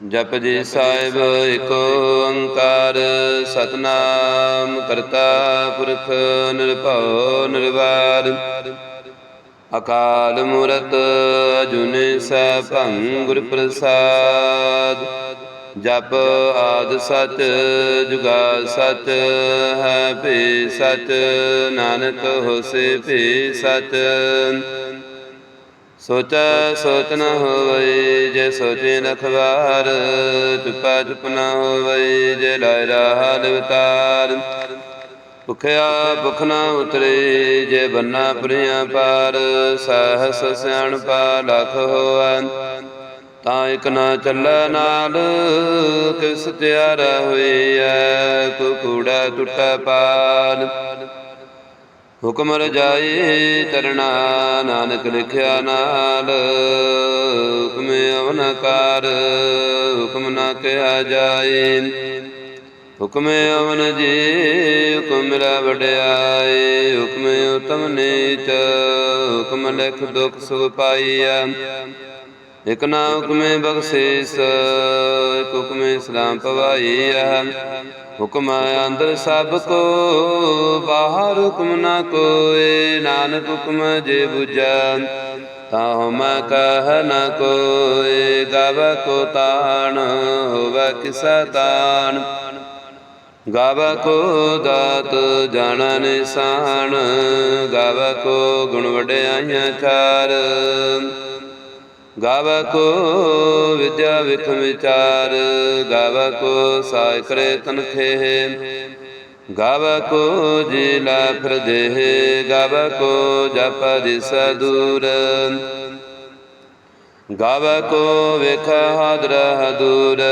ਜਪ ਜੀ ਸਾਹਿਬ ਏਕ ਓੰਕਾਰ ਸਤਨਾਮ ਕਰਤਾ ਪੁਰਖ ਨਿਰਭਉ ਨਿਰਵੈਰ। ਅਕਾਲ ਮੂਰਤ ਅਜੂਨੀ ਸੈਭੰ ਗੁਰ ਪ੍ਰਸਾਦ ਜਪ ਆਦ ਸਚ ਜੁਗਾ ਸਚ ਹੈ ਭੀ ਸਚ ਨਾਨਕ ਹੋਸੇ ਭੀ ਸਚ ਸੋਚੈ ਸੋਚ ਨ ਹੋਵਈ, ਜੇ ਸੋਚੇ ਨ ਖਵਾਰ ਚੁਪਾ ਚੁਪ ਨ ਹੋਵਈ, ਜੇ ਲਾਇ ਰਾਹ ਲਵਤਾਰ। ਭੁਖਿਆ ਭੁਖ ਨ ਉਤਰੇ, ਜੇ ਬੰਨਾ ਪ੍ਰਿਆ ਪਾਰ, ਸਹਸ ਸਿਆਣਪਾ ਲਖ ਹੋਵੈ। ਤਾਂ ਇਕ ਨਾ ਚੱਲੈ ਨਾਲ, ਕਿਸ ਤਿਆਰਾ ਹੋਈਐ ਕੋ ਕੂੜਾ ਟੁੱਟਾ ਪਾਲ। ਹੁਕਮ ਰਜਾਈ ਚਰਣਾ, ਨਾਨਕ ਲਿਖਿਆ ਨਾਲ। ਹੁਕਮ ਅਵਨਕਾਰ, ਹੁਕਮ ਨਾ ਕਿਹਾ ਜਾਏ। ਹੁਕਮ ਅਵਨ ਜੀ, ਹੁਕਮ ਮਿਲਾ ਵਡਿਆਏ। ਹੁਕਮ ਉਤਮ ਨੀਚ, ਹੁਕਮ ਲਿਖ ਦੁਖ ਸੁਖ ਪਾਈਆ ਇਕ ਨਾ ਹੁਕਮੇ ਬਖਸ਼ੀਸ, ਇਕ ਹੁਕਮੇ ਇਸਲਾਮ ਪਵਾਈਆ ਹੁਕਮ ਅੰਦਰ ਸਭ ਕੋ, ਬਾਹਰ ਹੁਕਮ ਨਾ ਕੋਏ, ਨਾਨਕ ਹੁਕਮ ਜੇ 부ਜਾ ਤਾਹੁ ਮੈਂ ਕਹ ਨ ਕੋਏ, ਗਵ ਕੋ ਤਾਣ, ਹੋਵੇ ਕਿਸਾ ਤਾਣ। ਗਾਵ ਕੋ ਦਾਤ ਜਾਣਾ ਨਿਸ਼ਾਨ, ਗਾਵ ਕੋ ਗੁਣ ਵਡਿਆਈਆਂ ਚਾਰ ਗਾਵ ਕੋ ਵਿਦਿਆ ਵਿਖ ਵਿਚਾਰ, ਗਾਵ ਕੋ ਸਾਇ ਕਰੇ ਤਨਖੇ ਗਾਵ ਕੋ ਜੀ ਲਾ ਫਿਰ ਕੋ ਜਪ ਦਿਸ ਦੂਰ। ਗਾਵ ਕੋ ਵੇਖ ਹਾਦਰ ਹਦੂਰ,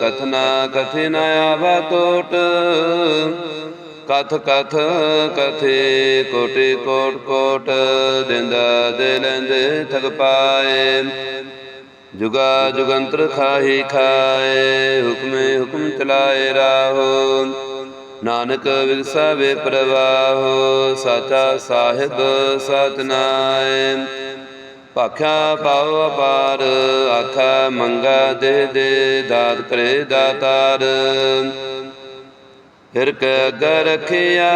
ਕਥਨਾ ਕਥਿ ਨ ਆਵਾ ਕੋਟ। ਕਥ ਕਥ ਕਥੇ ਕੋਟਿ ਕੋਟ ਕੋਟ ਦਿੰਦਾ ਦੇ ਲੈਂਦੇ ਠਗ ਪਾਏ। ਜੁਗਾ ਜੁਗੰਤਰ ਖਾਹੀ ਖਾਏ, ਹੁਕਮੇ ਹੁਕਮ ਚਲਾਏ ਰਾਹੋ। ਨਾਨਕ ਵਿਗਸਾ ਵੇ ਪ੍ਰਵਾਹੋ, ਸਾਚਾ ਸਾਹਿਬ ਸਤਨਾਏ ਭਾਖਿਆ ਪਾਉ ਅਪਾਰ, ਆਖਾ ਮੰਗਾ ਦੇ ਦੇ, ਦਾਤ ਕਰੇ ਦਾਤਾਰ। ਫਿਰ ਕੈ ਅਗਰ ਰਖਿਆ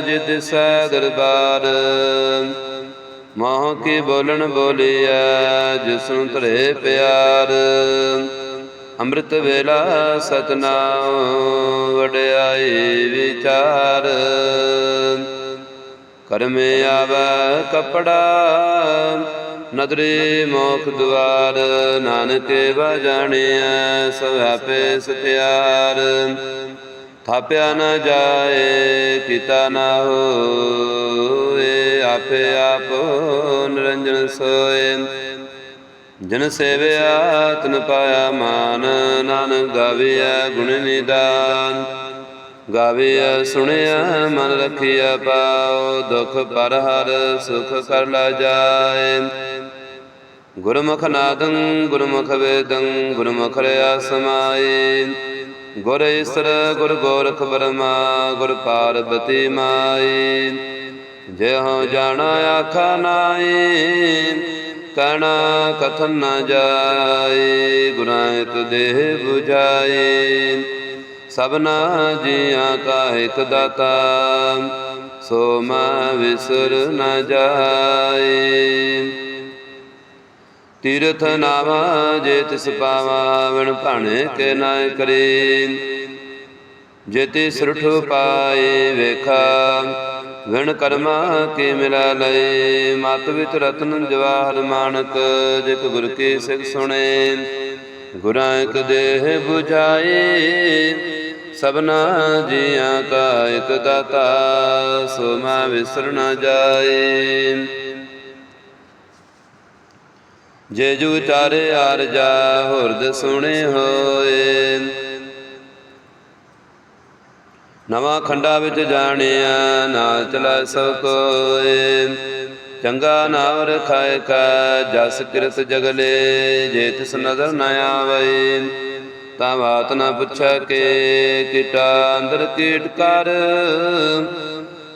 ਜਿਤ ਸੈ ਦਰਬਾਰ ਮੋਹ ਕੀ ਬੋਲਣ ਬੋਲਿਆ ਜਿਸਨੂੰ ਧਰੇ ਪਿਆਰ। ਅੰਮ੍ਰਿਤ ਵੇਲਾ ਸਤਨਾਮ ਵਡਿਆਈ ਵਿਚਾਰ। ਕਰਮੇ ਆਵੈ ਕਪੜਾ, ਨਦਰੇ ਮੋਖ ਦੁਆਰ। ਨਾਨਕੇ ਵਾ ਜਾਣਿਆ ਸਭ ਆਪੇ ਸਤਿਆਰ। ਥਾਪਿਆ ਨਾ ਜਾਏ ਕੀਤਾ ਨਾ ਹੋਏ, ਆਪੇ ਆਪ ਨਿਰੰਜਨ ਸੋਏ। ਜਨ ਸੇਵਿਆ, ਤਨ ਪਾਇਆ ਮਾਨ, ਨਾਨਕ ਗਾਵਿਆ ਗੁਣ ਨਿਦਾਨ। ਗਾਵਿਆ ਸੁਣਿਆ ਮਨ ਰਖਿਆ ਪਾਉ, ਦੁਖ ਪਰ ਹਰ ਸੁਖ ਕਰ ਲਾ ਜਾਏ। ਗੁਰਮੁਖ ਨਾਦੰ, ਗੁਰਮੁਖ ਵੇਦੰ, ਗੁਰਮੁਖ ਰਿਆ ਸਮਾਏ। ਗੁਰ ਈਸਰ, ਗੁਰ ਗੋਰਖ ਬਰਮਾ, ਗੁਰ ਪਾਰਬਤੀ ਮਾਈ। ਜੇ ਜਾਣਾ ਆਖਾ ਨਾਈ ਕਣਾ ਕਥਨ ਨਾ ਜਾਏ ਗੁਰਾਂ ਇਕ ਦੇਹ 부ਝਾਏ ਸਭਨਾ ਜੀਆਂ ਕਾ ਇਕ ਦਾਤਾ, ਸੋ ਮਾ ਵਿਸਰ ਨਾ ਜਾਏ ਤੀਰਥ ਨਾਵਾ ਜੇ ਤਿਸ ਪਾਵਾ ਵਿਣ ਭਾਣੇ ਕੇ ਨਾ ਕਰੇ। ਜੇ ਤੇ ਸੁਰਠ ਪਾਏ ਵੇਖਾ, ਵਿਣ ਕਰਮਾ ਕੇ ਮਿਲਾ ਲਏ। ਮਤ ਵਿੱਚ ਰਤਨ ਜਵਾਹਰ ਮਾਨਕ, ਜਿਕ ਗੁਰ ਕੀ ਸਿਖ ਸੁਣੇ। ਗੁਰਾਂ ਇਕ ਦੇਹ 부ਝਾਏ ਸਭਨਾ ਜੀਆਂ ਕਾ ਇਕ ਦਾਤਾ, ਸੋ ਮਾ ਵਿਸਰ ਨ ਜਾਏ। ਜੇ ਜੂ ਚਾਰੇ ਆਰਜਾ ਹੁਰਦ ਸੁਣੇ ਹੋਏ। ਨਵਾਂ ਖੰਡਾ ਵਿੱਚ ਜਾਣਿਆ ਨਾ ਚਲਾ ਸਭ ਕੋਏ। ਚੰਗਾ ਨਾਮ ਰਖਾਇ ਕਾ, ਜਸ ਕਿਰਤ ਜਗਲੇ, ਜੇ ਤਿਸ ਨਜ਼ਰ ਨ ਆਵੇ। ਤਾਂ ਬਾਤ ਨ ਪੁੱਛੈ ਕੇ, ਕੀਟਾ ਅੰਦਰ ਕੀਟ ਕਰ।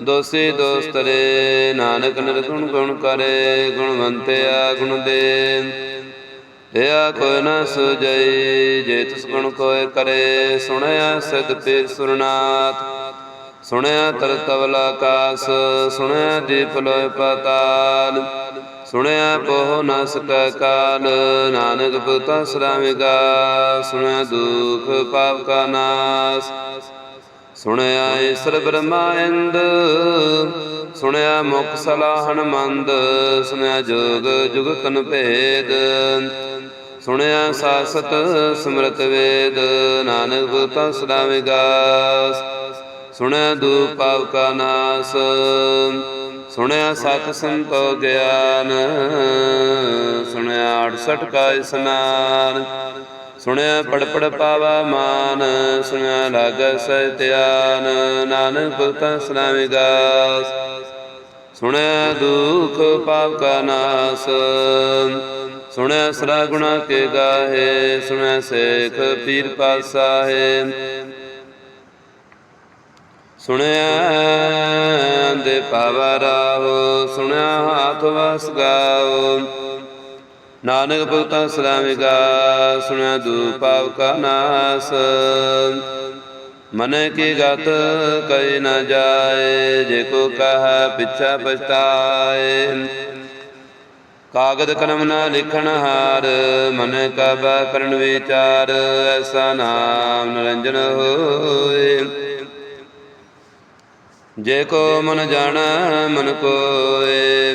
ਦੋਸੀ ਦੋਸਤ ਰੇ ਨਾਨਕ ਨਿਰਗੁਣ ਗੁਣ ਕਰੇ, ਗੁਣਵੰਤਿਆ ਗੁਣ ਦੇ। ਇਆ ਕੋਈ ਨ ਸੁਜਈ ਜੇ ਤਿਸ ਗੁਣ ਕੋਇ ਕਰੇ, ਸੁਣਿਆ ਸਦ ਪੀਰ ਸੁਰਨਾਥ। ਸੁਣਿਆ ਤਰ ਤਵਲ ਆਕਾਸ ਸੁਣਿਆ ਦੀਪ ਲੋਇ ਪਤਾਲ। ਸੁਣਿਆ ਪੋਹ ਨ ਸਕੈ ਕਾਲ, ਨਾਨਕ ਪੁਤਾ ਸਰਾਵੇਗਾ ਸੁਣਿਆ ਦੁਖ ਪਾਪ ਕਾ ਨਾਸ। ਸੁਣਿਆ ਈਸ਼ਰ ਬ੍ਰਹਮਾਇੰਦ ਸੁਣਿਆ ਮੁਖ ਸਲਾਹਣ ਮੰਦ, ਸੁਣਿਆ ਜੋਗ ਜੁਗਤਨ ਭੇਦ, ਸੁਣਿਆ ਸਾਸਤ ਸਮਰਤ ਵੇਦ, ਨਾਨਕ ਪੁਤਾ ਸਦਾਵੇਗਾ ਸੁਣਿਆ ਦੂ ਪਾਵ ਕਾ ਨਾਸ, ਸੁਣਿਆ ਸਤ ਸੰਤੋ ਗਿਆਨ, ਸੁਣਿਆ 68 ਕਾ ਇਸਨਾਨ ਸੁਣਿਆ ਪੜ ਪੜ ਪਾਵਾ ਮਾਨ, ਸੁਣਿਆ ਲਾਗ ਸਹਿ ਧਿਆਨ, ਨਾਨਕ ਪੁਰਤ ਸੁਣਾਵੇਗਾ ਸੁਣਿਆ ਦੁਖ ਪਾਪ ਕਾ ਨਾਸ, ਸੁਣਿਆ ਸਰਾ ਗੁਣਾ ਕੇ ਗਾਹੇ, ਸੁਣਿਆ ਸੇਖ ਪੀਰ ਪਾਸਾਹੇ। ਸੁਣਿਆ ਦੇ ਪਾਵਾ ਰਾਹੋ, ਸੁਣਿਆ ਹਾਥ ਵਸ ਗਾਓ। ਨਾਨਕ ਭਗਤਾਂ ਸਲਾਮਿਗਾ ਸੁਣਿਆ ਦੂ ਪਾਵ ਕਾ ਨਾਸ। ਮਨ ਕੀ ਗਤ ਕਈ ਨਾ ਜਾਏ, ਜੇ ਕੋ ਕਹਾ ਪਿਛਾ ਪਛਤਾਏ। ਕਾਗਦ ਕਲਮ ਨਾ ਲਿਖਣ ਹਾਰ, ਮਨ ਕਾ ਬਾ ਕਰਨ ਵਿਚਾਰ, ਐਸਾ ਨਾਮ ਨਿਰੰਜਨ ਹੋਏ। ਜੇ ਕੋ ਮਨ ਜਾਣਾ, ਮਨ ਕੋਏ।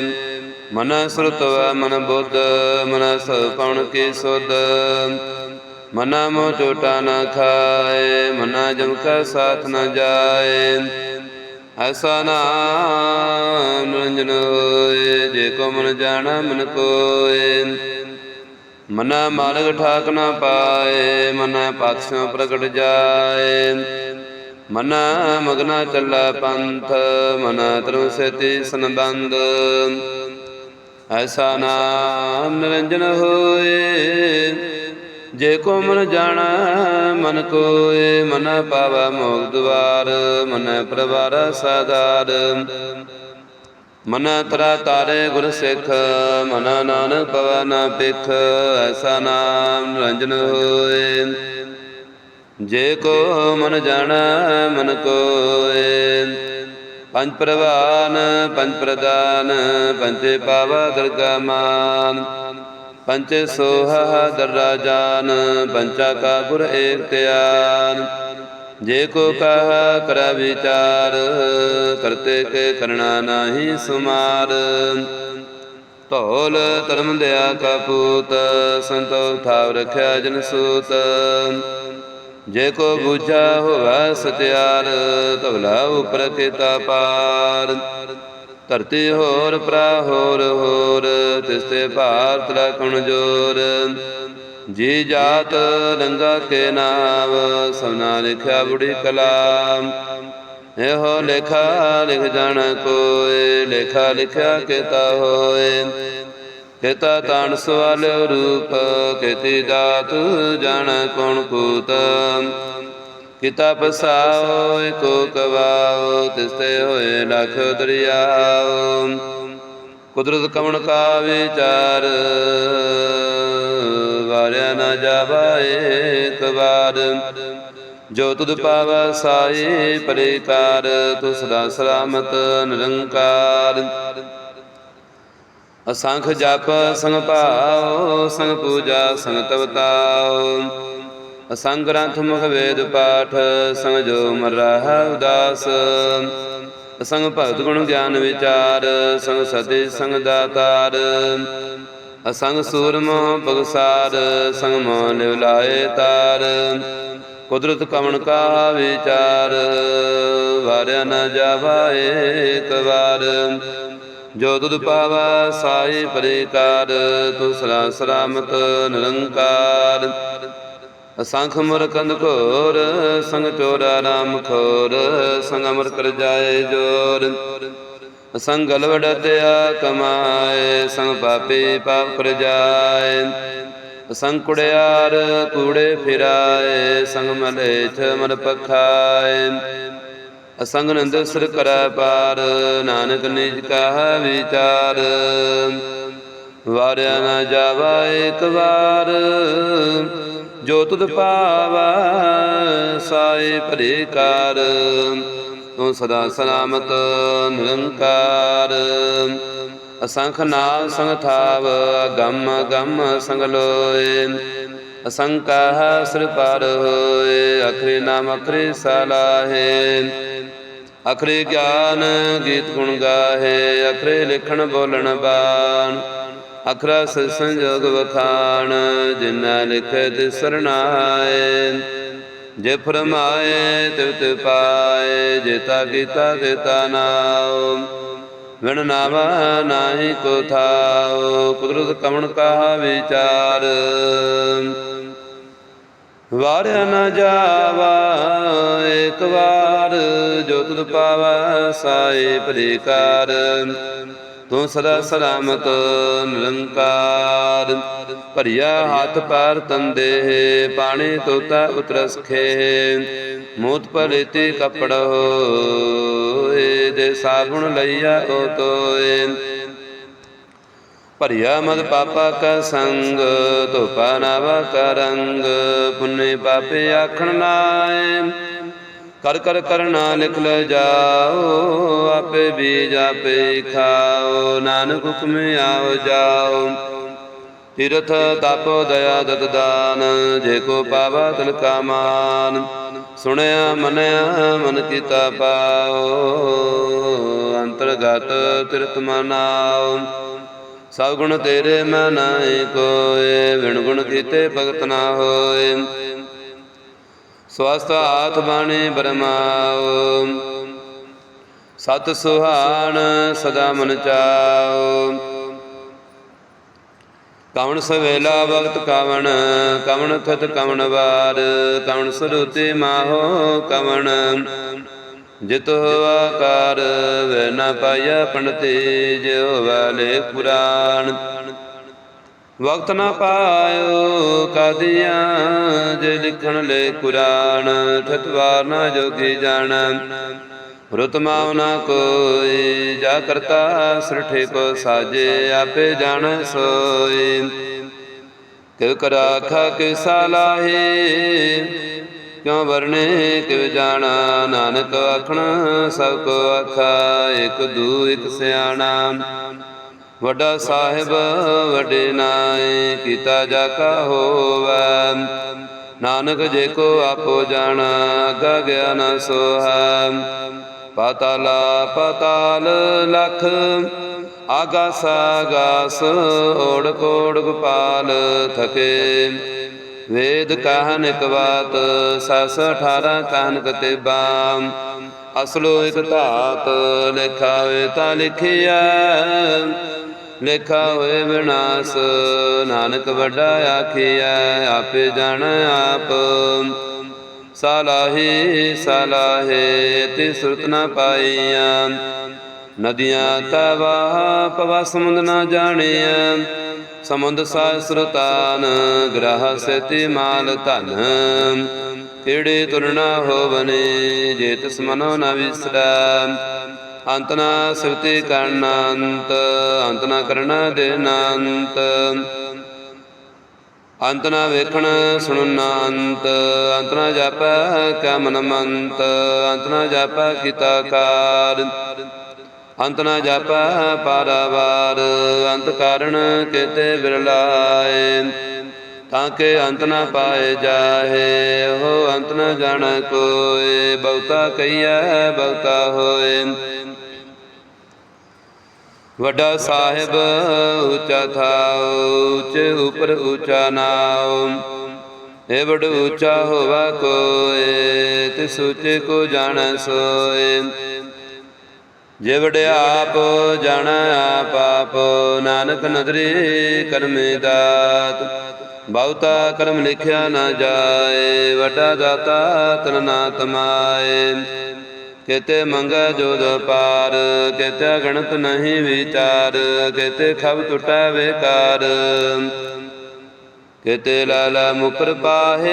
ਮਨ ਸੁਰਤਵ ਮਨ ਬੁੱਧ, ਮਨ ਸਭ ਪਉਣ ਕੀ ਸੁਧ। ਮਨ ਮੋ ਟੋਟਾ ਨਾ ਖਾਏ, ਮਨ ਜਮ ਕਾ ਸਾਥ ਨਾ ਜਾਏ। ਐਸਾ ਨਾਮ ਨਿਰੰਜਨ ਹੋਏ, ਜੇ ਕੋ ਮਨ ਜਾਣਾ ਮਨ ਕੋਏ। ਮਨ ਮਾਰਗ ਠਾਕ ਨਾ ਪਾਏ, ਮਨ ਪਾਤਸ਼ਾਹ ਪ੍ਰਗਟ ਜਾਏ। ਮਨ ਮਗਨਾ ਚੱਲਾ ਪੰਥ, ਮਨ ਤਰੁ ਸੇਤੀ ਸੰਬੰਧ। ਐਸਾ ਨਾਮ ਨਿਰੰਜਨ ਹੋਏ, ਜੇ ਕੋ ਮਨ ਜਾਣਾ, ਮਨ ਕੋਏ, ਮਨ ਪਾਵਾ ਮੋਗ ਦਵਾਰ ਮਨ ਪ੍ਰਵਾਰ ਸਾਦਾਰ ਮਨ ਤਰਾ ਤਾਰੇ ਗੁਰ ਸਿੱਖ, ਮਨ ਨਾਨਕ ਪਵ ਨ ਪਿਖ ਐਸਾ ਨਾਮ ਨਿਰੰਜਨ ਹੋਏ। ਜੇ ਕੋ ਮਨ ਜਾਣਾ, ਮਨ ਕੋਏ ਪੰਜ ਪ੍ਰਵਾਨ, ਪੰਜ ਪ੍ਰਦਾਨ ਪੰਚੇ ਪਾਵਾ ਦਰਗਾ ਮਾਨ ਪੰਚੇ ਸੋਹਾ ਦਰਰਾ ਜਾਨ ਪੰਚਾ ਕਾ ਗੁਰ ਏਕ ਧਿਆਨ ਜੇ ਕੋ ਕਹਾ ਕਰ ਵਿਚਾਰ, ਕਰਤੇ ਕੇ ਕਰਣਾ ਨਾਹੀ ਸੁਮਾਰ। ਧੌਲ ਧਰਮ ਦਿਆ ਕਾ ਪੂਤ, ਸੰਤੋ ਥਾਵ ਰਖਿਆ ਜਨ ਸੂਤ। ਜੇ ਕੋ ਬੂਝਾ ਹੋਵਾ ਸਤਿਆਰ, ਤਵਲਾ ਉਪਰ ਕੀਤਾ ਪਾਰ। ਧਰਤੀ ਹੋਰ ਪ੍ਰਾ ਹੋਰ ਹੋਰ ਤਿਸਤੇ ਭਾਰਤ ਲਖਣ ਜੋਰ। ਜੀ ਜਾਤ ਰੰਗਾ ਕੇ ਨਾਮ ਸਭਨਾ ਲਿਖਿਆ ਬੁੜੀ ਕਲਾਮ। ਇਹੋ ਲੇਖਾ ਲਿਖ ਜਾਣ ਕੋਏ, ਲੇਖਾ ਲਿਖਿਆ ਕਿਤਾ ਹੋਏ। ਕਿਤਾ ਤਾਣ ਸਵਾਲ ਰੂਪ, ਕਿਤੀ ਦਾਤ ਜਾਣ ਕੌਣ ਕੂਤ ਕਿਤਾ ਪਸਾਓ, ਏਕੋ ਕਵਾਓ ਤਿਸਤੇ ਹੋਏ ਲਖ ਦਰਿਆਓ। ਕੁਦਰਤ ਕਮਣ ਕਾ ਵਿਚਾਰ, ਵਾਰਿਆ ਨਾ ਜਾਵਾ ਏਕ ਵਾਰ। ਜੋ ਤੁਧ ਪਾਵਾ ਸਾਈ ਪਰਿਕਾਰ ਤੂ ਸਦਾ ਸਲਾਮਤ ਨਿਰੰਕਾਰ। ਅਸੰਖ ਜਪ, ਸੰਗ ਭਾਉ, ਸੰਗ ਪੂਜਾ, ਸੰਗ ਤਵਤਾਉ ਅਸੰਗ ਗ੍ਰੰਥ ਮੁਖ ਵੇਦ ਪਾਠ, ਸੰਗ ਜੋ ਮਰਹਾ ਉਦਾਸ। ਅਸੰਗ ਭਗਤ ਗੁਣ ਗਿਆਨ ਵਿਚਾਰ, ਸੰਗ ਸਤੇ ਸੰਗ ਦਾਤਾਰ। ਅਸੰਗ ਸੂਰਮ ਬਗਸਾਰ, ਸੰਗ ਮੋ ਲਿਵ ਤਾਰ। ਕੁਦਰਤ ਕਮਣ ਕਾ ਵਿਚਾਰ, ਵਾਰਿਆ ਨ ਜਾਵਾ ਏਕ ਵਾਰ। ਜੋ ਤੁਧ ਪਾਵਾ ਸਾਈ ਪਰਿਕਾਰ ਤੂ ਸਲਾ ਸਲਾਮਤ ਨਿਰੰਕਾਰ। ਅਸੰਖ ਮੁਰ ਕੰਦ ਘੋਰ, ਸੰਗ ਚੋਰਾ ਰਾਮ ਖੋਰ, ਸੰਗ ਅਮਰ ਕਰ ਜਾਏ ਜੋਰ। ਅਸੰਗ ਗਲਵੜਤਿਆ ਕਮਾਏ, ਸੰਗ ਪਾਪੀ ਪਾਪ ਕਰ ਜਾਏ। ਅਸੰਗ ਕੁੜਿਆਰ ਕੂੜੇ ਫਿਰਾਏ, ਸੰਗ ਮਲੇਛ ਮਨ ਪਖਾਏ। ਅਸੰਗ ਨੰਦ ਸਿਰ ਕਰੈ ਪਾਰ, ਨਾਨਕ ਨਿਜ ਕਾ ਵਿਚਾਰ। ਵਾਰਿਆ ਨਾ ਜਾਵਾ ਇੱਕ ਵਾਰ, ਜੋ ਤੁਧ ਪਾਵੈ ਸਾਏ ਭਰੇ ਕਾਰ ਤੂੰ ਸਦਾ ਸਲਾਮਤ ਨਿਰੰਕਾਰ। ਅਸੰਖ ਨਾਮ ਸੰਗ ਥਾਵ ਗਮ ਗਮ ਸੰਗ ਲੋਏ। ਅਸੰਕਾ ਸਿਰ ਪਾਰ ਹੋਏ, ਅਖਰੇ ਨਾਮ ਅਖਰੇ ਸਲਾਹੇ। ਅਖਰੇ ਗਿਆਨ ਗੀਤ ਗੁਣ ਗਾਹੇ, ਅਖਰੇ ਲਿਖਣ ਬੋਲਣ ਬਾਣ। ਅਖਰਾ ਸ ਸੰਜੋਗ ਵਖਾਣ ਜਿਨਾ ਲਿਖੇ ਤੇ ਸਰਣਾਏ। ਜੇ ਫਰਮਾਏ, ਤਿਵ ਤਿਵ ਪਾਏ ਜੇਤਾ ਕੀਤਾ ਤੇਤਾ ਨਾਉ। ਵਿਣ ਨਾਵਾ ਨਾਹੀ ਕੋ ਥਾਉ, ਕੁਦਰਤ ਕਮਣ ਕਾ ਵਿਚਾਰ। ਵਾਰਿਆ ਨਾ ਜਾਵਾ, ਇੱਕ ਵਾਰ ਜੋ ਤੁਧ ਪਾਵਾ ਸਾਏ ਪ੍ਰੇਕਾਰ ਤੂੰ ਸਦਾ ਸਲਾਮਤ, ਨਿਰੰਕਾਰ। ਭਰਿਆ ਹੱਥ ਪੈਰ ਤੰਦੇ, ਪਾਣੀ ਤੋਤਾ ਉਤਰਸਖੇ ਮੂਤ ਪਰਿਤੀ ਕਪੜ ਹੋਏ ਦੇ ਸਾਗੁਣ ਲਈਆ ਓ ਤੋਏ। ਭਰਿਆ ਮਦ ਪਾਪਾ ਕਾ ਸੰਗ ਧੋਪਾ ਨਾਵਾ ਕਾ ਰੰਗ, ਪੁੰਨੇ ਪਾਪੇ ਆਖਣ ਨਾਏ ਕਰ ਕਰ ਕਰਨਾ ਲਿਖ ਲੈ ਜਾਓ, ਆਪੇ ਬੀਜ ਆਪੇ ਖਾਓ, ਨਾਨਕ ਹੁਕਮ ਆਓ ਜਾਓ। ਤੀਰਥ ਤਪ ਦਇਆ ਦਤ ਦਾਨ, ਜੇ ਕੋ ਪਾਵਾ ਤਿਲ ਕਾ ਮਾਨ। ਸੁਣਿਆ ਮਨਿਆ ਮਨ ਕੀਤਾ ਪਾਓ, ਅੰਤਰਗਤ ਤਿਰਤ ਮਨਾਓ। ਸਭ ਗੁਣ ਤੇਰੇ ਮੈਂ ਨਾਹੀ ਕੋਏ ਵਿਣ ਗੁਣ ਕੀਤੇ ਭਗਤ ਨਾ ਹੋਏ। ਸਵਸਤ ਆਤ ਬਾਣੀ ਬਰਮਾਓ। ਸਤ ਸੁਹਾਣ ਸਦਾ ਮਨ ਚਾਓ। ਕਵਣ ਸਵੇਲਾ ਵਕਤ ਕਵਣ ਕਵਣ ਖਤ ਕਵਣ ਵਾਰ। ਕਵਣ ਸਰੂਤੇ ਮਾਹੋ ਕਵਣ। ਜਿਤ ਆਕਾਰ ਵੈ ਨ ਪਾਇਆ ਪੰਡਤੇ ਜਿਉ ਵਾਲੇ ਪੁਰਾਣ। ਵਕਤ ਨਾ ਪਾਇਓ ਕਾਦੀਆਂ, ਜੇ ਲਿਖਣ ਲੈ ਕੁਰਾਨ ਠਤਵਾਰ ਨਾ ਜੋਗੀ ਜਾਣ। ਰੁਤ ਨਾ ਕੋਈ, ਜਾ ਕਰਤਾ ਸ੍ਰਿਠੇ ਕੋ ਸਾਜੇ, ਆਪੇ ਜਾਣ ਸੋਏ ਕਿਵ ਕਰਾਖਾ ਕਿ ਸਾਲਾਹੇ ਕਿਉ ਵਰਨੇ? ਕਿਵ ਜਾਣਾ? ਨਾਨਕ ਆਖਣਾ, ਸਭ ਕੋ ਆਖਾ, ਇਕ ਦੂ, ਇਕ ਸਿਆਣਾ। ਵੱਡਾ ਸਾਹਿਬ, ਵੱਡੇ ਨਾਏ, ਕੀਤਾ ਜਾ ਕਾ ਹੋਵੈ। ਨਾਨਕ ਜੇ ਕੋ ਆਪੋ ਜਾਣਾ, ਅਗਾ ਗਿਆ ਨ ਸੋਹਾ। ਪਾਤਾਲਾ, ਪਾਤਾਲ ਲਖ ਆਗਾਸ ਆਗਾਸ ਓੜ ਕੋੜ ਗੋਪਾਲ ਥਕੇ। ਵੇਦ ਕਾਹਨ ਇਕ ਬਾਤ, ਸਸ 18 ਕਾਹਨ ਕਤੇ ਬਾਮ ਅਸਲੋ ਇਕ ਧਾਤ ਲਿਖਾ ਹੋਏ ਤਾਂ ਲਿਖਿਆ। ਲਿਖਾ ਹੋਏ ਵਿਨਾਸ਼, ਨਾਨਕ ਵੱਡਾ ਆਖਿਆ, ਆਪੇ ਜਾਣ ਆਪ। ਸਾਲਾਹੇ ਸਾਲਾਹੇ ਤੇ ਸੁਰਤ ਨਾ ਪਾਈਆਂ। ਨਦੀਆਂ ਤਵਾ ਪਵਾ ਸਮੁੰਦ ਨਾ ਜਾਣਿਆ। ਸਮੁੰਦ ਸਾ ਸੁਰਤਾਨ ਗ੍ਰਹ ਸਤੀ ਮਾਲ ਧਨ। ਕਿਹੜੇ ਤੁਰਨਾ ਹੋਵਨੇ, ਜੇ ਤਿਸ ਮਨੋ ਨ ਵਿਸਰਾ। ਅੰਤ ਨਾ ਸਿਵਤੇ ਕਰਨਾੰਤ, ਅੰਤ ਨਾ ਕਰਨਾ ਦੇਨਾੰਤ। ਅੰਤ ਨਾ ਵੇਖਣ ਸੁਣਨਾ ਅੰਤ ਅੰਤ ਨਾ ਜਾਪੈ ਕਾ ਮਨ ਮੰਤ ਅੰਤ ਨਾ ਜਾਪੈ ਕੀਤਾ ਕਾਰ। ਅੰਤ ਨਾ ਜਾਪੈ ਪਾਰਾਵਾਰ, ਅੰਤ ਕਾਰਣ ਕਿਤੇ ਬਿਰਲਾਏ ਤਾਂ ਕਿ ਅੰਤ ਨਾ ਪਾਏ ਜਾਹੇ, ਉਹ ਅੰਤ ਨਾ ਜਾਣ ਕੋਏ। ਬਹੁਤਾ ਕਈਐ ਬਹੁਤਾ ਹੋਏ। ਵੱਡਾ ਸਾਹਿਬ ਉੱਚਾ ਥਾਉ, ਉੱਚੇ ਉਪਰ ਉੱਚਾ ਨਾਉ। ਏ ਬੜ ਉੱਚਾ ਹੋਵਾ ਕੋਏ, ਤਿਸ ਉੱਚੇ ਕੋ ਜਾਣੈ ਸੋਏ। ਜੇ ਵਡਿਆ ਆਪ ਜਾਣੈ ਆਪ ਨਾਨਕ ਨਦਰੀ ਕਰਮੇ ਦਾਤ। ਬਹੁਤਾ ਕਰਮ ਲਿਖਿਆ ਨਾ ਜਾਏ, ਵੱਡਾ ਦਾਤਾ ਤਨ ਨਾ ਤਮਾਏ। ਕਿਤੇ ਮੰਗਾ ਜੋਦ ਪਾਰ, ਕਿਤੇ ਗਣਤ ਨਹੀਂ ਵਿਚਾਰ, ਕਿਤੇ ਖਬ ਟੁਟਾ ਵੇਕਾਰ। ਕਿਤੇ ਲਾਲਾ ਮੁਕਰ ਪਾਹੇ,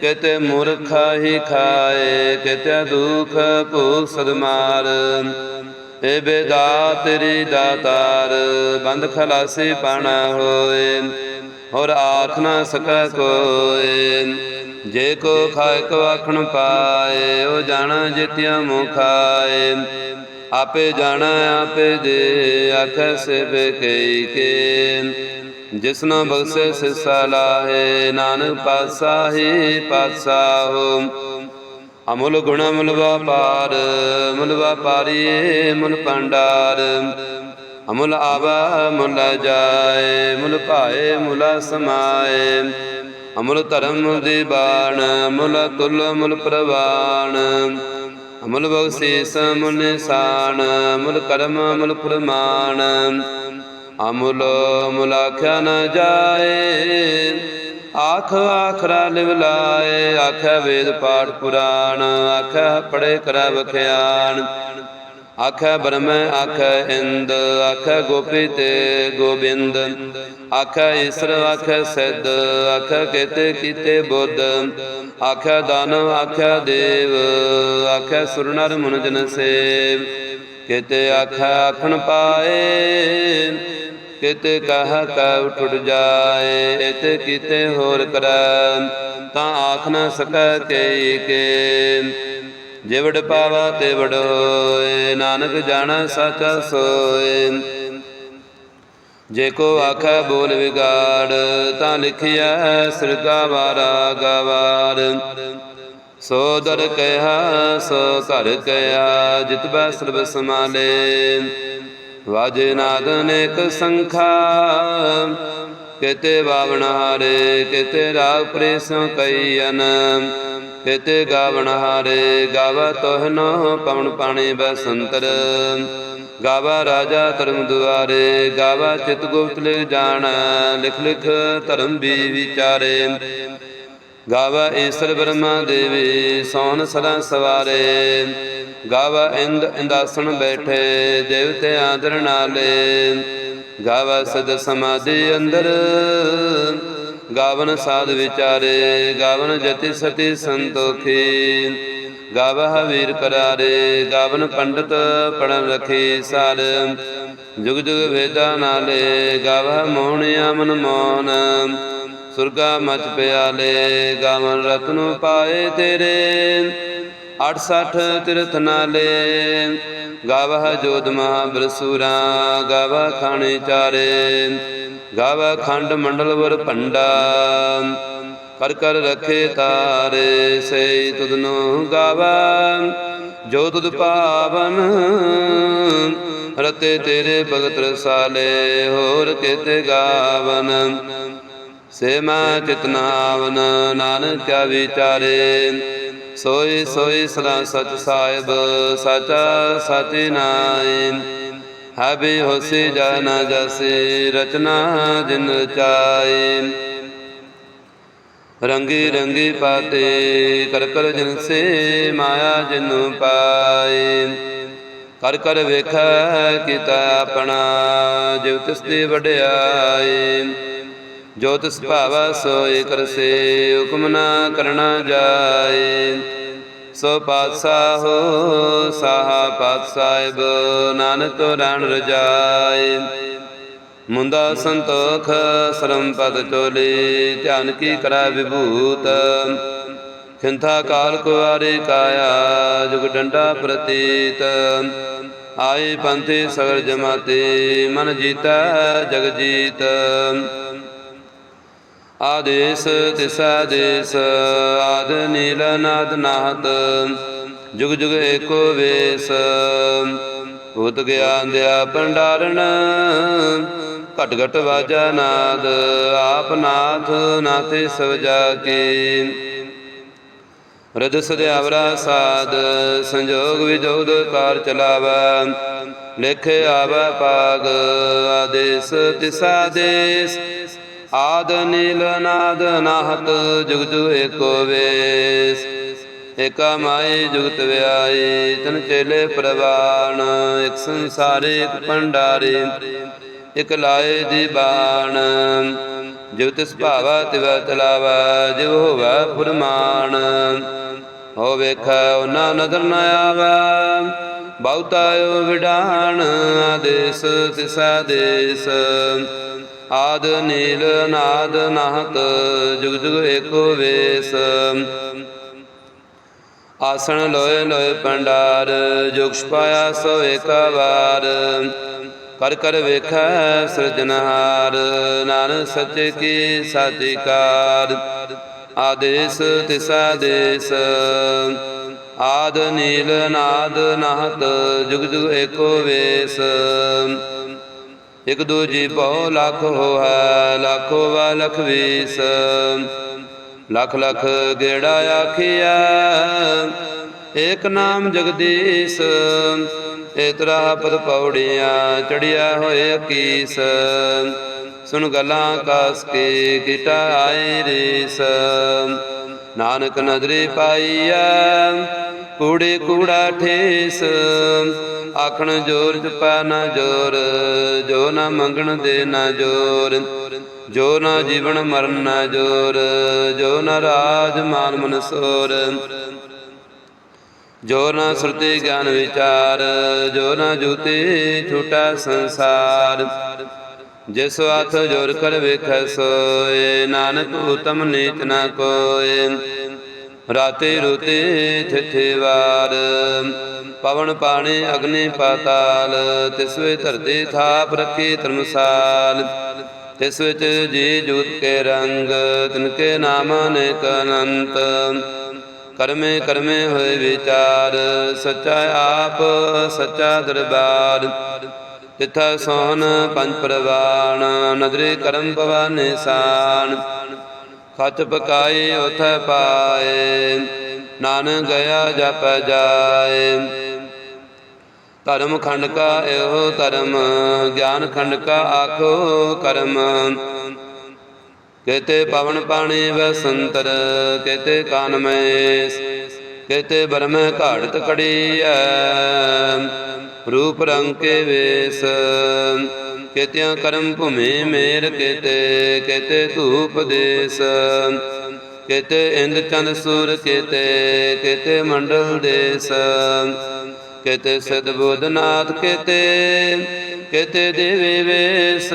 ਕਿਤੇ ਮੂਰਖਾ ਹੀ ਖਾਏ, ਕਿਤੇ ਦੁਖ ਭੂਖ ਸਦਮਾਰ ਏ ਬੇਦਾ ਤੇਰੀ ਦਾਤਾਰ, ਬੰਦ ਖਲਾਸੀ ਪਾਣਾ ਹੋਏ ਹੋਰ ਆਖ ਨਾ ਸਕੈ ਕੋਏ। ਜੇ ਕੋ ਖਾਇ ਕੋ ਆਖਣ ਪਾਏ, ਉਹ ਜਾਣਾ ਜਿਤਿਆ ਮੁਖਾਏ ਆਪੇ ਜਾਣਾ, ਆਪੇ ਦੇ, ਆਖੈ ਸੇ ਬੇਕਈ ਕੇ। ਜਿਸਨੋ ਬਖਸ਼ੇ ਸਿਸਾ ਲਾਹੇ, ਨਾਨਕ ਪਾਤਸ਼ਾਹੀ ਪਾਤਸ਼ਾਹੋ ਅਮੁੱਲ ਗੁਣ ਮੁਲ ਵਪਾਰ ਮੁਲ ਵਪਾਰੀ ਮੁਲ ਪੰਡਾਰ ਅਮੁੱਲ ਆਵਾ ਮੁਲ ਜਾਏ ਮੁਲ ਭਾਏ ਮੁਲ ਸਮਾਏ। ਅਮੁੱਲ ਧਰਮ ਮੁਲ ਦੀ ਬਾਣ ਮੁਲ ਤੁਲ ਮੁਲ ਪ੍ਰਵਾਣ। ਅਮੁੱਲ ਬਖਸ਼ੀਸ ਮੁਲ ਨਿਸ਼ਾਨ ਮੁਲ ਕਰਮ ਮੁਲ ਪ੍ਰਮਾਣ ਅਮੁਲ ਅਮੁੱਲ ਮੁਲਾਖਿਆ ਨ ਜਾਏ। ਆਖ ਆਖਰਾ ਲਿਵ ਲਾਏ। ਆਖੈ ਵੇਦ ਪਾਠ ਪੁਰਾਣ। ਆਖੈ ਪੜੇ ਕਰੈ ਵਖਿਆਣ। ਆਖੈ ਬ੍ਰਹਮੈ, ਆਖੈ ਇੰਦ। ਆਖੈ ਗੋਪੀ ਤੇ ਗੋਬਿੰਦ। ਆਖੈ ਈਸ਼ਰ, ਆਖੈ ਸਿੱਧ। ਆਖੈ ਕੇਤੇ ਕੀਤੇ ਬੁੱਧ। ਆਖੈ ਦਾਨਵ, ਆਖੈ ਦੇਵ। ਆਖੈ ਸੁਰਨਰ ਮੁਨ ਜਨ ਸੇਵ। ਕੇਤੇ ਆਖੈ ਆਖਣ ਪਾਏ। ਕਿਤ ਕਹ ਕੈ ਉਠ ਜਾਏ ਇਤ ਕਿਤੇ ਹੋਰ ਕਰੈ, ਤਾਂ ਆਖ ਨਾ ਸਕੈ ਕੇ ਕੇ। ਜਿਵੜ ਪਾਵਾ ਤੇ ਹੋਏ, ਨਾਨਕ ਜਾਣੈ ਸਾਚਾ ਸੋਏ। ਜੇ ਕੋ ਆਖੈ ਬੋਲ ਵਿਗਾੜ, ਤਾਂ ਲਿਖਿਆ ਸਿਰਗਾ ਵਾਰਾ ਗਵਾਰ। ਸੋ ਦਰ ਕਹਿਆ ਸੋ ਘਰ ਕਹਿਆ ਜਿਤਬਾ ਸਰਬ ਸਮਾਲੇ ਵਾਜੇ ਨਾਦ ਅਨੇਕ ਸੰਖਾ। ਕਿਤੇ ਬਾਵਣ ਹਾਰੇ, ਕਿਤੇ ਰਾਗ ਪ੍ਰੇਸੋਂ ਕਈਨ ਕਿਤੇ ਗਾਵਣ ਹਾਰੇ, ਗਾਵਾ ਤੋਹਨੋ ਪਵਨ ਪਾਣੀ ਬਸੰਤਰ। ਗਾਵਾ ਰਾਜਾ ਧਰਮ ਦੁਆਰੇ, ਗਾਵਾ ਚਿਤ ਗੁਪਤ ਲਿਖ ਜਾਣ। ਲਿਖ ਲਿਖ ਧਰਮ ਵੀ ਵਿਚਾਰੇ। ਗਾਵਾ ਈਸ਼ਰ ਬ੍ਰਹਮਾ ਦੇਵੀ ਸੋਨ ਸਦਾ ਸਵਾਰੇ। ਗਾਵਾ ਇੰਦ ਇੰਦਾਸਣ ਬੈਠੇ ਦੇਵਤੇ ਆਦਰ ਨਾਲੇ। ਗਾਵਾ ਸਦ ਸਮਾਧੀ ਅੰਦਰ, ਗਾਵਨ ਸਾਧ ਵਿਚਾਰੇ। ਗਾਵਨ ਜਤੀ ਸਤੀ ਸੰਤੋਖੀ। ਗਾਵਹ ਵੀਰ ਕਰਾਰੇ, ਗਾਵਨ ਪੰਡਤ ਪੜਨ ਰਖੇ ਸਾਰ। ਜੁਗ ਜੁਗ ਵੇਦਾ ਨਾਲੇ ਗਾਵਹ ਮੋਹਣਿਆ ਮਨ ਮੋਹਨ। ਸੁਰਗਾ ਮਚ ਪਿਆਲੇ, ਗਾਵਨ ਰਤਨ ਪਾਏ ਤੇਰੇ। 68 ਤਿਰਥ ਨਾਲੇ, ਗਾਵਹ ਜੋਧ ਮਹਾਬਰਸੂਰਾ ਗਾਵਾ ਖਾਣੇ ਚਾਰੇ। ਗਾਵਾ ਖੰਡ ਮੰਡਲ ਵਰ ਭੰਡਾ, ਕਰ ਕਰ ਰਖੇ ਤਾਰੇ ਸੇ ਤੁਧਨੋ ਗਾਵਾ ਜੋ ਤੁਧ ਪਾਵਨ, ਰਤੇ ਤੇਰੇ ਭਗਤ ਰਸਾਲੇ, ਹੋਰ ਕਿਤੇ ਗਾਵਨ। ਸੇ ਮਾ ਚਿਤਨਾਵਨ ਨਾਨਕ ਕਿਆ ਵਿਚਾਰੇ। ਸੋਈ ਸੋਈ ਸਦਾ ਸਚ ਸਾਹਿਬ, ਸਚਾ ਸਚਿ ਨਾਇ ਹਬੇ ਹੋਸੇ ਜਾਣਾ ਜਸੇ, ਰਚਨਾ ਜਿਨ ਚਾਏ ਰੰਗੇ ਰੰਗੇ ਪਾਤੇ, ਕਰ ਕਰ ਜਨ ਸੇ ਮਾਇਆ ਜਿਨ ਪਾਏ ਕਰ ਕਰ ਵੇਖੈ ਕੀਤਾ ਆਪਣਾ ਜਿਵ ਤਿਸ ਦੀ ਵਡਿਆਈ। ਜੋ ਤਿਸ ਭਾਵਾ ਸੋਇ ਕਰਸੇ ਹੁਕਮ ਨਾ ਕਰਨਾ ਜਾਏ। ਸੋ ਪਾਤਸ਼ਾਹੋ ਸਾਹਾ ਪਾਤਸ਼ਾਹਿਬ, ਨਾਨਕ ਰਾਣ ਰਜਾਏ। ਮੁੰਦਾ ਸੰਤੋਖ, ਸਰਮ ਪਦ ਚੋਲੇ, ਧਿਆਨ ਕੀ ਕਰੈ ਵਿਭੂਤ। ਖਿੰਥਾ ਕਾਲ ਕੁਆਰੇ ਕਾਇਆ, ਜੁਗ ਡੰਡਾ ਪ੍ਰਤੀਤ। ਆਏ ਪੰਥੇ ਸਗਲ ਜਮਾਤੇ, ਮਨ ਜੀਤਾ ਜਗ ਜੀਤ। ਆਦੇਸ ਤਿਸਾ ਦੇਸ ਆਦ ਨੀਲ ਨਾਦ ਨਾਹਤ, ਜੁਗ ਜੁਗ ਏਕੋ ਵੇਸ। ਭੂਤ ਗਿਆਨ ਦਿਆ ਭੰਡਾਰਨ, ਘਟ ਘਟ ਵਾਜਾ ਨਾਦ, ਆਪ ਨਾਥ ਨਾਥੇ ਸਵਜਾ ਕੇ ਰਦ ਸਦਿਆਵਰਾ ਸਾਧ, ਸੰਜੋਗ ਵਿਜੋਗ ਕਾਰ ਚਲਾਵਾ, ਲਿਖੇ ਆਵਾ ਪਾਗ, ਆਦੇਸ ਤਿਸਾ ਦੇਸ ਆਦ ਨੀਲ ਨਾਦ ਨਾਹਤ ਜੁਗ ਜੁਗ ਏਕੋ ਵੇਸ। ਏਕਾ ਮਾਈ ਜੁਗਤ ਵਿਆਈ, ਤਨ ਚੇਲੇ ਪ੍ਰਵਾਨ, ਇਕ ਸੰਸਾਰੇ, ਇਕ ਭੰਡਾਰੇ, ਇਕ ਲਾਏ ਦੀ ਬਾਣ। ਜਿਵ ਤਿਸ ਭਾਵਾ ਤਿਵ ਤਲਾਵਾ ਜਿਵ ਹੋਵਾ ਫੁਰਮਾਨ। ਹੋ ਵੇਖੈ ਉਹਨਾਂ ਨਦਰ ਨ ਆਵਾ ਬਹੁਤਾਇਓ ਵਿਡਾਣ, ਆਦੇਸ ਤਿਸਾ ਦੇਸ। ਆਦ ਨੀਲ ਨਾਦ ਨਾਹਤ ਜੁਗ ਜੁਗ ਏਕੋ ਵੇਸ। ਆਸਣ ਲੋਏ ਲੋਏ ਪੰਡਾਰ ਜੁਗਸ਼ ਪਾਇਆ ਸੋ ਏਕਾ ਵਾਰ। ਕਰ ਕਰ ਵੇਖੈ ਸਿਰਜਨਹਾਰ ਨਾਨਕ ਸੱਚੇ ਕੀ ਸਾਚੀਕਾਰ। ਆਦੇਸ ਤਿਸਾ ਦੇਸ। ਆਦ ਨੀਲ ਨਾਦ ਨਾਹਤ ਜੁਗ ਜੁਗ ਏਕੋ ਵੇਸ। ਇਕ ਦੂਜੀ ਬਹੁ ਲੱਖ ਹੋਆ ਲੱਖੋ ਵਾ ਲਖ ਵੀਸ। ਲੱਖ ਲਖ ਗੇੜਾ ਆਖਿਆ ਏਕ ਨਾਮ ਜਗਦੀਸ਼। ਏਤਰਾ ਪਦ ਪੌੜੀਆਂ ਚੜਿਆ ਹੋਏ ਅਕੀਸ। ਸੁਣ ਗਲਾਂ ਕਾਸ ਕੇ, ਕਿਟਾ ਆਏ ਰੇਸ। ਨਾਨਕ ਨਦਰੀ ਪਾਈਆ ਕੂੜੇ ਕੂੜਾ ਠੇਸ। ਆਖਣ ਜੋਰ ਜਪਾ ਨਾ ਜੋਰ, ਜੋ ਨਾ ਮੰਗਣ ਦੇ ਨਾ ਜੋਰ। ਜੋ ਨਾ ਜੀਵਨ ਮਰਨ ਨਾ ਜੋਰ, ਜੋ ਨਾ ਰਾਜ ਮਾਨ ਮਨਸੋਰ ਜੋ ਨਾ ਸੁਰਤੀ ਗਿਆਨ ਵਿਚਾਰ, ਜੋ ਨਾ ਜੂਤੇ ਛੋਟਾ ਸੰਸਾਰ। ਜਿਸ ਹੱਥ ਜੋਰ ਕਰ ਵੇਖੈ ਸੋਏ, ਨਾਨਕ ਉਤਮ ਨੀਤ ਨਾ ਕੋਏ। ਰਾਤੇ ਰੁਤੇ ਥਿਥੇ ਵਾਰ। ਪਵਨ ਪਾਣੀ ਅਗਨੀ ਪਾਤਾਲ, ਤਿਸ ਵੇ ਧਰਤੀ ਥਾਪ ਰੱਖੀ ਧਰਮਸਾਲ। ਤਿਸ ਵਿੱਚ ਜੀ ਜੂਤ ਕੇ ਰੰਗ, ਤਿਨ ਕੇ ਨਾਮ ਅਨੇਕ ਅਨੰਤ। ਕਰਮੇ ਕਰਮੇ ਹੋਏ ਵਿਚਾਰ, ਸੱਚਾ ਆਪ, ਸੱਚਾ ਦਰਬਾਰ। ਤਿਥਾ ਸੋਹਣ ਪੰਜ ਪ੍ਰਵਾਨ ਨਦਰੇ ਕਰਮ ਪਵਾ ਨਿਸ਼ਾਨ ਖਚ ਪਕਾਏ, ਉਥ ਪਾਏ ਨਾਨ ਗਿਆ ਜਪ ਜਾਏ। ਧਰਮ ਖੰਡ ਕਾ ਇਹੋ ਧਰਮ, ਗਿਆਨ ਖੰਡ ਕਾ ਆਖੋ ਕਰਮ। ਕੇਤੇ ਪਵਨ ਪਾਣੀ ਵਸੰਤਰ, ਕੇਤੇ ਕਾਨ ਮੈਂ ਕਿਤੇ ਬਰਮ ਘਾੜਤ ਕੜੀਐ। ਰੂਪ ਰੰਗ ਕੇ ਵੇਸ। ਕੇਤਿਆਂ ਕਰਮ ਭੂਮੇ ਮੇਰ ਕਿਤੇ ਕਿਤੇ ਧੂਪ ਦੇਸ। ਕਿਤੇ ਇੰਦ ਚੰਦ ਸੂਰ ਕਿਤੇ ਕਿਤੇ ਮੰਡਲ ਦੇਸ। ਕੇਤੇ ਸਦ ਬੋਧਨਾਥ ਕਿਤੇ ਕੇਤੇ ਦੇਵੇ ਵੇਸ,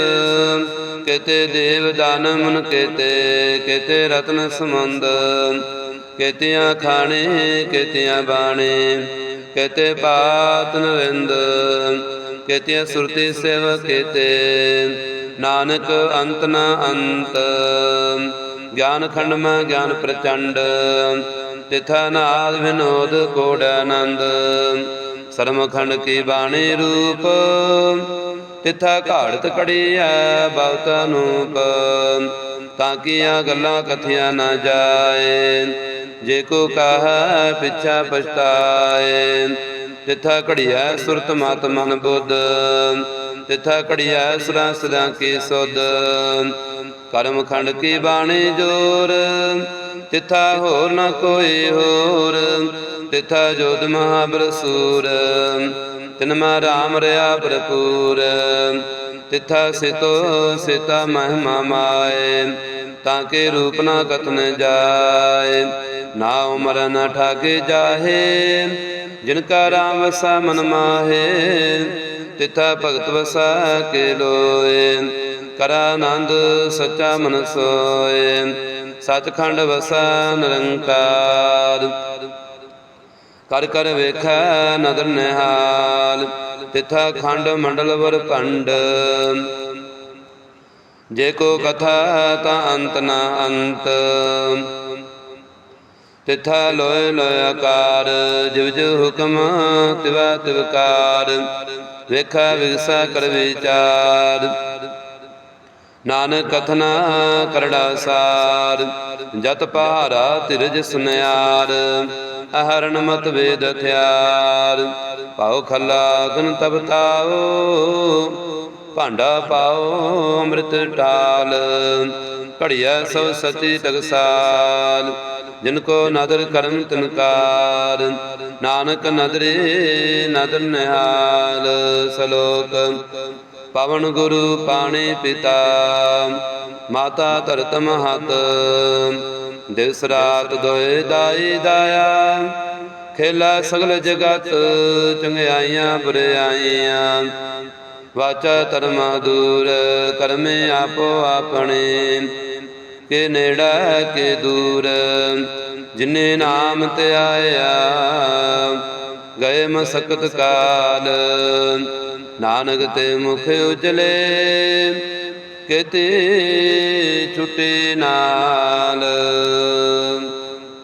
ਕੇਤੇ ਦੇਵ ਦਾਨ ਮਨ ਕੇਤੇ ਕੇਤੇ ਰਤਨ ਸਮੰਦ ਕੇਤਿਆਂ ਖਾਣੇ, ਕੇਤਿਆਂ ਬਾਣੇ, ਕਿਤੇ ਪਾਤ ਨਰਿੰਦ, ਕੇਤਿਆਂ ਸੁਰਤੀ ਸੇਵ ਕਿਤੇ, ਨਾਨਕ ਅੰਤ ਨ ਅੰਤ, ਗਿਆਨ ਖੰਡ ਮੈਂ ਗਿਆਨ ਪ੍ਰਚੰਡ, ਤਿਥਾ ਨਾਦ ਵਿਨੋਦ ਕੋੜ ਆਨੰਦ ਸਰਮ ਖੰਡ ਕੀ ਬਾਣੀ ਰੂਪ। ਤਿਥਾ ਘਾੜਤ ਕੜੀਐ ਬਹੁਤ ਅਨੂਪ। ਤਾਂ ਕੀਆਂ ਗੱਲਾਂ ਕਥਿਆ ਨਾ ਜਾਏ। ਜੇ ਕੋ ਕਹਾ ਪਿਛਾ ਪਛਤਾਏ। ਤਿਥਾ ਘੜੀਐ ਸੁਰਤ ਮਤ ਮਨ ਬੁੱਧ। ਤਿਥਾ ਘੜੀਐ ਸਦਾ ਸਦਾ ਕੀ ਸੁਧ। ਕਰਮ ਖੰਡ ਕੀ ਬਾਣੀ ਜੋਰ। ਤਿਥਾ ਹੋਰ ਨ ਕੋਈ ਹੋਰ, ਤਿਥਾ ਜੋਤ ਮਹਾਬਰਸੂਰ ਤਿਨਮਾ ਰਾਮ ਰਿਆ ਭਰਪੂਰ। ਤਿਥਾ ਸਿਤੋ ਸਿਤਾ ਮਹਿਮਾ ਮਾਏ, ਤਾਂ ਕੇ ਰੂਪ ਨਾ ਕਥਨ ਜਾਏ। ਨਾ ਉਮਰ ਨਾ ਠਾਕੇ ਜਾਹੇ, ਜਿਨ ਕਾ ਰਾਮ ਵਸਾ ਮਨ ਮਾਹੇ ਤਿਥਾ ਭਗਤ ਵਸਾ ਕੇ ਲੋਏ। ਕਰਾ ਆਨੰਦ ਸੱਚਾ ਮਨ ਸੋਏ ਸਤਖੰਡ ਵਸਾ ਨਿਰੰਕਾਰ। ਕਰ ਕਰ ਵੇਖੈ ਨਦਰ ਨਿਹਾਲ। ਤਿਥਾ ਖੰਡ ਮੰਡਲ ਵਰ ਭੰਡ। ਜੇ ਕੋ ਕਥਾ ਤਾਂ ਅੰਤ ਨਾ ਅੰਤ। ਤਿਥਾ ਲੋਇ ਲੋਇ ਆਕਾਰ। ਜਿਵ ਜਿਵ ਹੁਕਮ ਤਿਵਾ ਤਿਵਕਾਰ ਵੇਖਾ ਵਿਗਸਾ ਕਰ ਵਿਚਾਰ। ਨਾਨਕ ਕਥਨਾ ਕਰੜਾ ਸਾਰ, ਜਤ ਪਹਾਰਾ ਤਿਰਜ ਸੁਨਿਆਰ, ਅਹਰਣ ਮਤ ਵੇਦ ਹਥਿਆਰ। ਪਾਉ ਖੱਲਾ ਗਨ ਤਬ ਭਾਂਡਾ ਪਾਓ, ਅੰਮ੍ਰਿਤ ਢਾਲ ਘੜਿਆ ਸੋ ਸਤੀ ਟਕਸਾਲ ਜਿਨ ਕੋ ਨਦਰ ਕਰਮ ਤਨਕਾਰ ਨਾਨਕ ਨਦਰੇ ਨਦਰ ਨਿਹਾਲ। ਸਲੋਕ, ਪਵਨ ਗੁਰੂ ਪਾਣੀ ਪਿਤਾ। ਮਾਤਾ ਧਰਤ ਮਹਤ। ਦਿਵਸ ਰਾਤ ਦੋਏ ਦਾਈ ਦਾਇਆ। ਖੇਲਾ ਸਗਲ ਜਗਤ, ਚੰਗਿਆਈਆਂ ਬੁਰਿਆਈਆਂ। ਵਾਚਾ ਧਰਮਾ ਦੂਰ, ਕਰਮੇ ਆਪੋ ਆਪਣੇ। ਕੇ ਨੇੜਾ, ਕੇ ਦੂਰ, ਜਿਨੇ ਨਾਮ ਤੇ ਆਇਆ, ਗਏ ਮਸਕਤ ਕਾਲ। ਨਾਨਕ ਤੇ ਮੁਖ ਉਜਲੇ ਕਿਤੇ ਛੁਟੇ ਨਾਲ।